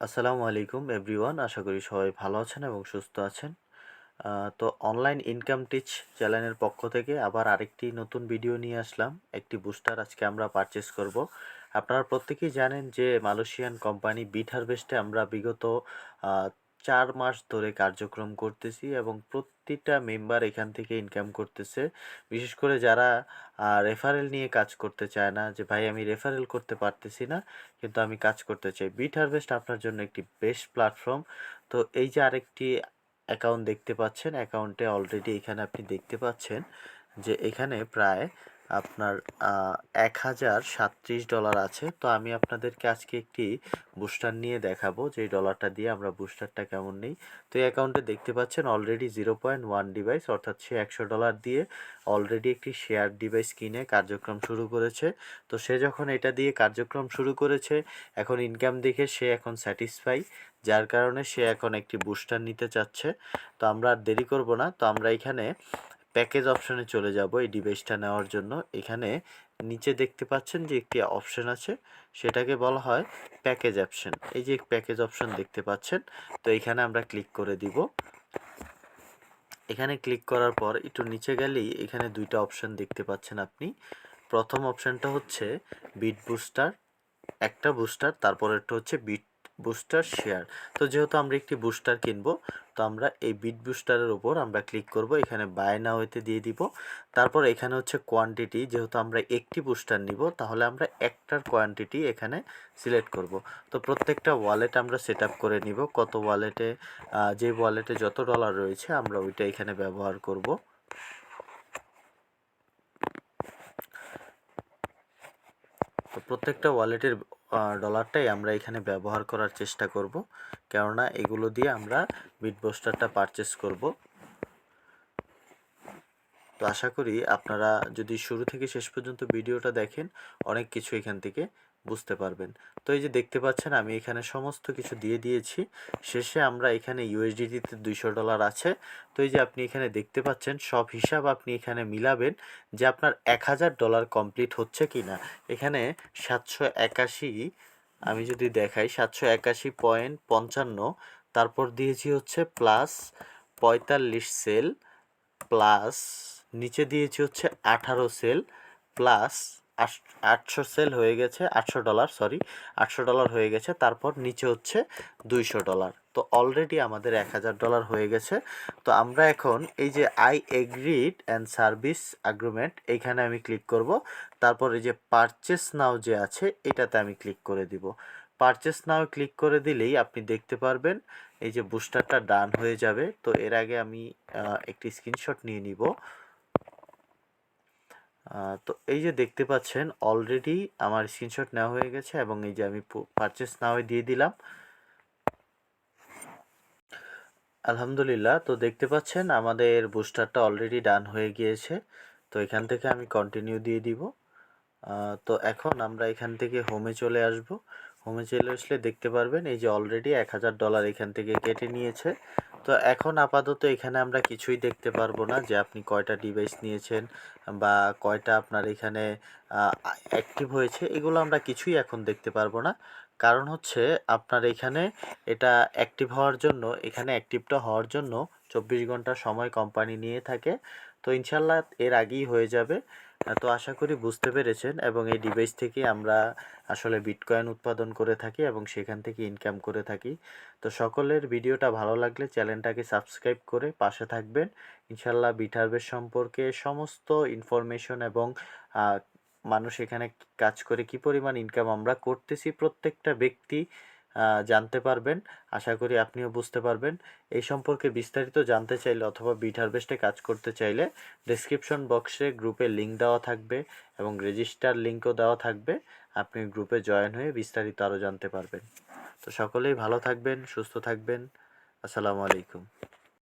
আসসালামু আলাইকুম এভরিওয়ান। আশা করি সবাই ভালো আছেন এবং সুস্থ আছেন। তো অনলাইন ইনকাম টিচ চ্যানেলের পক্ষ থেকে আবার আরেকটি নতুন ভিডিও নিয়ে আসলাম। একটি বুস্টার আজকে আমরা পারচেস করব। আপনারা প্রত্যেকেই জানেন যে মালয়েশিয়ান কোম্পানি বিট হারভেস্টে আমরা বিগত চার মাস ধরে কার্যক্রম করতেছি এবং প্রতিটা মেম্বার এখান থেকে ইনকাম করতেছে। বিশেষ করে যারা রেফারেল নিয়ে কাজ করতে চায় না, যে, ভাই, আমি রেফারেল করতে পারতেছি না, কিন্তু আমি কাজ করতে চাই। বিট হারভেস্ট আপনার জন্য একটি বেস্ট প্ল্যাটফর্ম তো এই যে আরেকটি অ্যাকাউন্ট দেখতে পাচ্ছেন অ্যাকাউন্টে অলরেডি এখানে আপনি দেখতে পাচ্ছেন যে, এখানে প্রায় আপনার এক হাজার সাতত্রিশ ডলার আছে। তো আমি আপনাদেরকে আজকে একটি বুস্টার নিয়ে দেখাবো, যে ডলারটা দিয়ে আমরা বুস্টারটা কেমন নেই। তো এই অ্যাকাউন্টে দেখতে পাচ্ছেন already zero point one device অর্থাৎ সে একশো ডলার দিয়ে অলরেডি একটি শেয়ার ডিভাইস কিনে কার্যক্রম শুরু করেছে। তো সে যখন এটা দিয়ে কার্যক্রম শুরু করেছে, এখন ইনকাম দেখে সে এখন স্যাটিসফাই যার কারণে সে এখন একটি বুস্টার নিতে চাচ্ছে। তো আমরা আর দেরি করব না। তো আমরা এখানে প্যাকেজ অপশনে চলে যাব এই ডিভাইসটা নেওয়ার জন্য। এখানে নিচে দেখতে পাচ্ছেন যে একটি অপশন আছে, সেটাকে বলা হয় প্যাকেজ অপশন এই যে প্যাকেজ অপশন দেখতে পাচ্ছেন, তো এখানে আমরা ক্লিক করে দিব। এখানে ক্লিক করার পর একটু নিচে গেলেই এখানে দুইটা অপশন দেখতে পাচ্ছেন আপনি। প্রথম অপশানটা হচ্ছে বিট বুস্টার একটা বুস্টার তারপরেরটা হচ্ছে বিট বুস্টার শেয়ার তো যেহেতু আমরা একটি বুস্টার কিনবো, তো আমরা এই বিট বুস্টারের উপর আমরা ক্লিক করব, এখানে বাই নাও এতে দিয়ে দিব। তারপর এখানে হচ্ছে কোয়ান্টিটি যেহেতু আমরা একটি বুস্টার নিব, তাহলে আমরা একটার কোয়ান্টিটি এখানে সিলেক্ট করব। তো প্রত্যেকটা ওয়ালেট আমরা সেট করে নিব, কত ওয়ালেটে যে ওয়ালেটে যত ডলার রয়েছে, আমরা ওইটা এখানে ব্যবহার করব। তো প্রত্যেকটা ওয়ালেটের ডলারটাই আমরা এখানে ব্যবহার করার চেষ্টা করব। কেননা এগুলো দিয়ে আমরা বিট বোস্টারটা পারচেস করব। তো আশা করি আপনারা যদি শুরু থেকে শেষ পর্যন্ত ভিডিওটা দেখেন, অনেক কিছু এখান থেকে বুঝতে পারবেন। তো এই যে দেখতে পাচ্ছেন, আমি এখানে সমস্ত কিছু দিয়ে দিয়েছি। শেষে আমরা এখানে ইউএসডিটিতে দুইশো ডলার আছে। তো এই যে আপনি এখানে দেখতে পাচ্ছেন, সব হিসাব আপনি এখানে মিলাবেন যে আপনার এক হাজার ডলার কমপ্লিট হচ্ছে কি না এখানে সাতশো একাশি, আমি যদি দেখাই, সাতশো একাশি পয়েন্ট পঞ্চান্ন, তারপর দিয়েছি হচ্ছে প্লাস পঁয়তাল্লিশ সেল, প্লাস নিচে দিয়েছি হচ্ছে আঠারো সেল, প্লাস আটশো সেল হয়ে গেছে, আটশো ডলার সরি আটশো ডলার হয়ে গেছে, তারপর নিচে হচ্ছে দুইশো ডলার। তো অলরেডি আমাদের এক হাজার ডলার হয়ে গেছে। তো আমরা এখন এই যে I agreed and service agreement এইখানে আমি ক্লিক করব। তারপর এই যে পারচেস নাও যে আছে, এটাতে আমি ক্লিক করে দিব। পারচেস নাও ক্লিক করে দিলেই আপনি দেখতে পারবেন, এই যে বুস্টারটা ডান হয়ে যাবে। তো এর আগে আমি একটি স্ক্রিনশট নিয়ে নিব। তো এই যে দেখতে পাচ্ছেন অলরেডি আমার স্ক্রিনশট নেওয়া হয়ে গেছে এবং এই যে আমি পারচেস না হয়ে দিয়ে দিলাম। আলহামদুলিল্লাহ, তো দেখতে পাচ্ছেন আমাদের বুস্টারটা অলরেডি ডান হয়ে গিয়েছে। তো এখান থেকে আমি কন্টিনিউ দিয়ে দিব। তো এখন আমরা এখান থেকে হোমে চলে আসব। হোমে চলে আসলে দেখতে পারবেন, এই যে অলরেডি এক হাজার ডলার এখান থেকে কেটে নিয়েছে। তো এখন আপাতত এখানে আমরা কিছুই দেখতে পারব না যে আপনি কয়টা ডিভাইস নিয়েছেন বা কয়টা আপনার এখানে অ্যাক্টিভ হয়েছে, এগুলো আমরা কিছুই এখন দেখতে পারব না। কারণ হচ্ছে আপনার এখানে এটা অ্যাক্টিভ হওয়ার জন্য, এখানে অ্যাক্টিভটা হওয়ার জন্য চব্বিশ ঘণ্টা সময় কোম্পানি নিয়ে থাকে। তো ইনশাল্লাহ এর আগেই হয়ে যাবে। তো আশা করি বুঝতে পেরেছেন এবং এই ডিভাইস থেকে আমরা আসলে বিটকয়েন উৎপাদন করে থাকি এবং সেখান থেকে ইনকাম করে থাকি। তো সকলের ভিডিওটা ভালো লাগলে চ্যানেলটাকে সাবস্ক্রাইব করে পাশে থাকবেন। ইনশাল্লাহ বিটারবের সম্পর্কে সমস্ত ইনফরমেশন এবং মানুষ এখানে কাজ করে কি পরিমাণ ইনকাম আমরা করতেছি প্রত্যেকটা ব্যক্তি জানতে পারবেন। আশা করি আপনিও বুঝতে পারবেন। এই সম্পর্কে বিস্তারিত জানতে চাইলে অথবা বিট হারভেস্টে কাজ করতে চাইলে ডিসক্রিপশন বক্সে গ্রুপে লিঙ্ক দেওয়া থাকবে এবং রেজিস্টার লিঙ্কও দেওয়া থাকবে। আপনি গ্রুপে জয়েন হয়ে বিস্তারিত আরও জানতে পারবেন। তো সকলেই ভালো থাকবেন, সুস্থ থাকবেন। আসসালামু আলাইকুম।